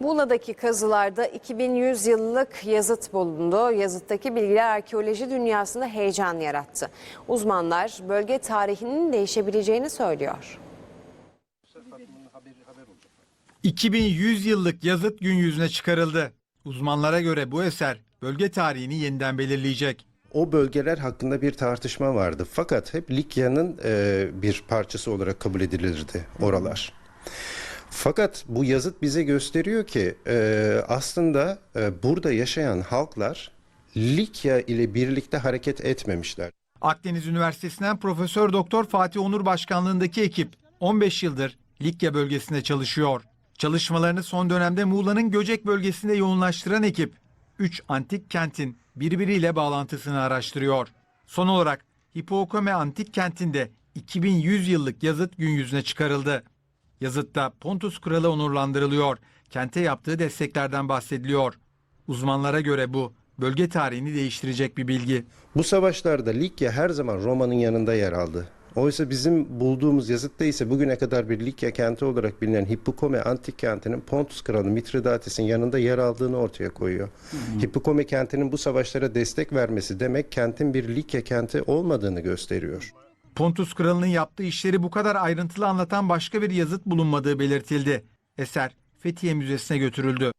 Muğla'daki kazılarda 2100 yıllık yazıt bulundu. Yazıttaki bilgiler arkeoloji dünyasında heyecan yarattı. Uzmanlar bölge tarihinin değişebileceğini söylüyor. 2100 yıllık yazıt gün yüzüne çıkarıldı. Uzmanlara göre bu eser bölge tarihini yeniden belirleyecek. O bölgeler hakkında bir tartışma vardı. Fakat hep Likya'nın e, bir parçası olarak kabul edilirdi oralar. Fakat bu yazıt bize gösteriyor ki e, aslında e, burada yaşayan halklar Likya ile birlikte hareket etmemişler. Akdeniz Üniversitesi'nden Profesör Doktor Fatih Onur başkanlığındaki ekip 15 yıldır Likya bölgesinde çalışıyor. Çalışmalarını son dönemde Muğla'nın Göcek bölgesinde yoğunlaştıran ekip 3 antik kentin birbiriyle bağlantısını araştırıyor. Son olarak Hipokome antik kentinde 2100 yıllık yazıt gün yüzüne çıkarıldı. Yazıtta Pontus kralı onurlandırılıyor. Kente yaptığı desteklerden bahsediliyor. Uzmanlara göre bu bölge tarihini değiştirecek bir bilgi. Bu savaşlarda Likya her zaman Roma'nın yanında yer aldı. Oysa bizim bulduğumuz yazıtta ise bugüne kadar bir Likya kenti olarak bilinen Hippokome antik kentinin Pontus kralı Mitridates'in yanında yer aldığını ortaya koyuyor. Hippokome kentinin bu savaşlara destek vermesi demek kentin bir Likya kenti olmadığını gösteriyor. Pontus kralının yaptığı işleri bu kadar ayrıntılı anlatan başka bir yazıt bulunmadığı belirtildi. Eser Fethiye Müzesi'ne götürüldü.